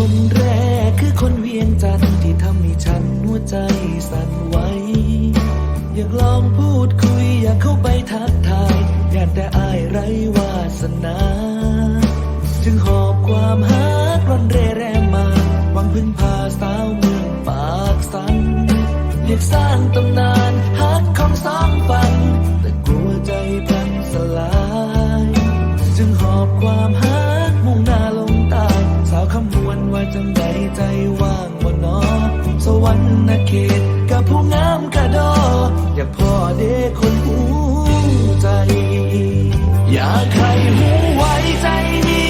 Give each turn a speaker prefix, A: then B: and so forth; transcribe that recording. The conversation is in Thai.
A: คนแรกคือคนเวียงจันทร์ที่ทำให้ฉันหัวใจสั่นไหวอยากลองพูดคุยอยากเข้าไปทักทายอยากแต่อายไรวาสนา จึงหอบความฮักร่อนเร่แรมมาหวังพึ่งพาสาวเมืองปากสันอยากสร้างตำนานฮักของสองฝันแต่กลัวใจพังสลาย จึงหอบความหัก จังใดใจว่างวันนอ สวรรค์นาเขตกับผู้งามกระดอ อย่าพ่อเด็กคนหูใจ อย่าใครหูไวใจมี